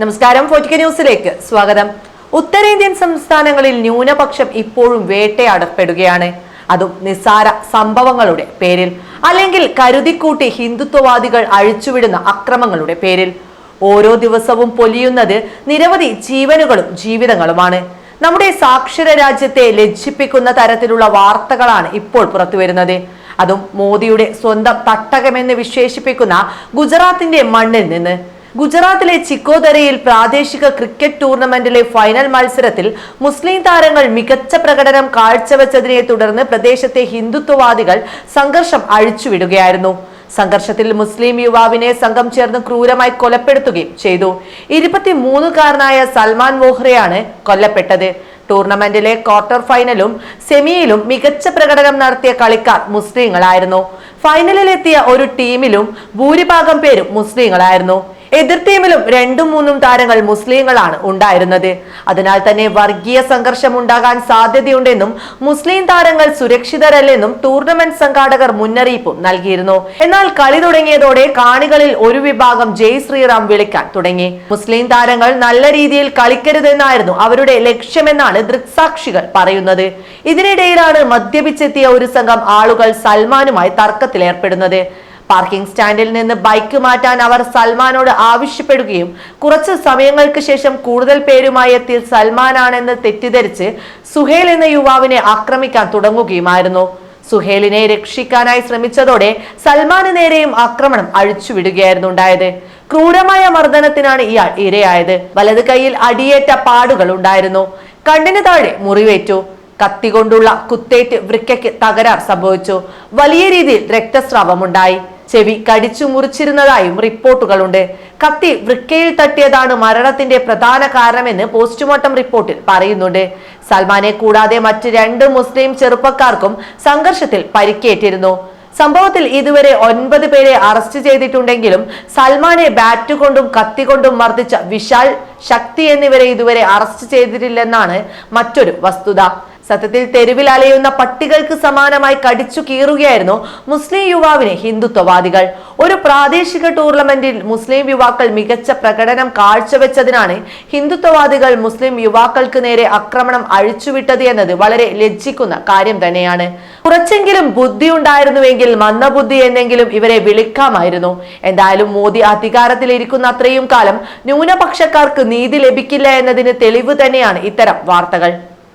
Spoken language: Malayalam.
നമസ്കാരം ഫോർട്ടിക്ക ന്യൂസിലേക്ക് സ്വാഗതം. ഉത്തരേന്ത്യൻ സംസ്ഥാനങ്ങളിൽ ന്യൂനപക്ഷം ഇപ്പോഴും വേട്ടയാടപ്പെടുകയാണ്. അതും നിസ്സാര സംഭവങ്ങളുടെ പേരിൽ. അല്ലെങ്കിൽ കരുതിക്കൂട്ടി ഹിന്ദുത്വവാദികൾ അഴിച്ചുവിടുന്ന അക്രമങ്ങളുടെ പേരിൽ. ഓരോ ദിവസവും പൊലിയുന്നത് നിരവധി ജീവനുകളും ജീവിതങ്ങളുമാണ്. നമ്മുടെ സാക്ഷര രാജ്യത്തെ ലജ്ജിപ്പിക്കുന്ന തരത്തിലുള്ള വാർത്തകളാണ് ഇപ്പോൾ പുറത്തുവരുന്നത്. അതും മോദിയുടെ സ്വന്തം തട്ടകമെന്ന് വിശേഷിപ്പിക്കുന്ന ഗുജറാത്തിന്റെ മണ്ണിൽ നിന്ന്. ഗുജറാത്തിലെ ചിക്കോദരയിൽ പ്രാദേശിക ക്രിക്കറ്റ് ടൂർണമെന്റിലെ ഫൈനൽ മത്സരത്തിൽ മുസ്ലിം താരങ്ങൾ മികച്ച പ്രകടനം കാഴ്ചവെച്ചതിനെ തുടർന്ന് പ്രദേശത്തെ ഹിന്ദുത്വവാദികൾ സംഘർഷം അഴിച്ചുവിടുകയായിരുന്നു. സംഘർഷത്തിൽ മുസ്ലിം യുവാവിനെ സംഘം ചേർന്ന് ക്രൂരമായി കൊലപ്പെടുത്തുകയും ചെയ്തു. ഇരുപത്തിമൂന്നുകാരനായ സൽമാൻ വോഹ്റയാണ് കൊല്ലപ്പെട്ടത്. ടൂർണമെന്റിലെ ക്വാർട്ടർ ഫൈനലും സെമിയിലും മികച്ച പ്രകടനം നടത്തിയ കളിക്കാർ മുസ്ലിങ്ങളായിരുന്നു. ഫൈനലിലെത്തിയ ഒരു ടീമിലും ഭൂരിഭാഗം പേരും മുസ്ലിങ്ങളായിരുന്നു. എതിർ ടീമിലും രണ്ടും മൂന്നും താരങ്ങൾ മുസ്ലിങ്ങളാണ് ഉണ്ടായിരുന്നത്. അതിനാൽ തന്നെ വർഗീയ സംഘർഷം ഉണ്ടാകാൻ സാധ്യതയുണ്ടെന്നും മുസ്ലിം താരങ്ങൾ സുരക്ഷിതരല്ലെന്നും ടൂർണമെന്റ് സംഘാടകർ മുന്നറിയിപ്പും നൽകിയിരുന്നു. എന്നാൽ കളി തുടങ്ങിയതോടെ കാണികളിൽ ഒരു വിഭാഗം ജയ് ശ്രീറാം വിളിക്കാൻ തുടങ്ങി. മുസ്ലിം താരങ്ങൾ നല്ല രീതിയിൽ കളിക്കരുതെന്നായിരുന്നു അവരുടെ ലക്ഷ്യമെന്നാണ് ദൃക്സാക്ഷികൾ പറയുന്നത്. ഇതിനിടയിലാണ് മദ്യപിച്ചെത്തിയ ഒരു സംഘം ആളുകൾ സൽമാനുമായി തർക്കത്തിലേർപ്പെടുന്നത്. പാർക്കിംഗ് സ്റ്റാൻഡിൽ നിന്ന് ബൈക്ക് മാറ്റാൻ അവർ സൽമാനോട് ആവശ്യപ്പെടുകയും കുറച്ച് സമയങ്ങൾക്ക് ശേഷം കൂടുതൽ പേരുമായി എത്തിയ സൽമാനാണെന്ന് തെറ്റിദ്ധരിച്ച് സുഹേൽ എന്ന യുവാവിനെ ആക്രമിക്കാൻ തുടങ്ങുകയുമായിരുന്നു. സുഹേലിനെ രക്ഷിക്കാനായി ശ്രമിച്ചതോടെ സൽമാന് നേരെയും ആക്രമണം അഴിച്ചുവിടുകയായിരുന്നു ഉണ്ടായത്. ക്രൂരമായ മർദ്ദനത്തിനാണ് ഇയാൾ ഇരയായത്. വലത് കൈയിൽ അടിയേറ്റ പാടുകൾ ഉണ്ടായിരുന്നു. കണ്ണിന് താഴെ മുറിവേറ്റു. കത്തികൊണ്ടുള്ള കുത്തേറ്റ് വൃക്കയ്ക്ക് തകരാർ സംഭവിച്ചു. വലിയ രീതിയിൽ രക്തസ്രാവം ഉണ്ടായി ചെവി കടിച്ചു മുറിച്ചിരുന്നതായും റിപ്പോർട്ടുകളുണ്ട്. കത്തി വൃക്കയിൽ തട്ടിയതാണ് മരണത്തിന്റെ പ്രധാന കാരണമെന്ന് പോസ്റ്റ്മോർട്ടം റിപ്പോർട്ടിൽ പറയുന്നുണ്ട്. സൽമാനെ കൂടാതെ മറ്റ് രണ്ട് മുസ്ലിം ചെറുപ്പക്കാർക്കും സംഘർഷത്തിൽ പരിക്കേറ്റിരുന്നു. സംഭവത്തിൽ ഇതുവരെ ഒൻപത് പേരെ അറസ്റ്റ് ചെയ്തിട്ടുണ്ടെങ്കിലും സൽമാനെ ബാറ്റ് കൊണ്ടും കത്തി കൊണ്ടും മർദ്ദിച്ച വിശാൽ ശക്തി എന്നിവരെ ഇതുവരെ അറസ്റ്റ് ചെയ്തിട്ടില്ലെന്നാണ് മറ്റൊരു വസ്തുത. സത്യത്തിൽ തെരുവിൽ അലയുന്ന പട്ടികൾക്ക് സമാനമായി കടിച്ചു കീറുകയായിരുന്നു മുസ്ലിം യുവാവിനെ ഹിന്ദുത്വവാദികൾ. ഒരു പ്രാദേശിക ടൂർണമെന്റിൽ മുസ്ലിം യുവാക്കൾ മികച്ച പ്രകടനം കാഴ്ചവെച്ചതിനാണ് ഹിന്ദുത്വവാദികൾ മുസ്ലിം യുവാക്കൾക്ക് നേരെ ആക്രമണം അഴിച്ചുവിട്ടത് എന്നത് വളരെ ലജ്ജിക്കുന്ന കാര്യം തന്നെയാണ്. കുറച്ചെങ്കിലും ബുദ്ധി ഉണ്ടായിരുന്നുവെങ്കിൽ മന്ദബുദ്ധി എന്നെങ്കിലും ഇവരെ വിളിക്കാമായിരുന്നു. എന്തായാലും മോദി അധികാരത്തിൽ ഇരിക്കുന്ന അത്രയും കാലം ന്യൂനപക്ഷക്കാർക്ക് നീതി ലഭിക്കില്ല എന്നതിന് തെളിവ് തന്നെയാണ് ഇത്തരം വാർത്തകൾ.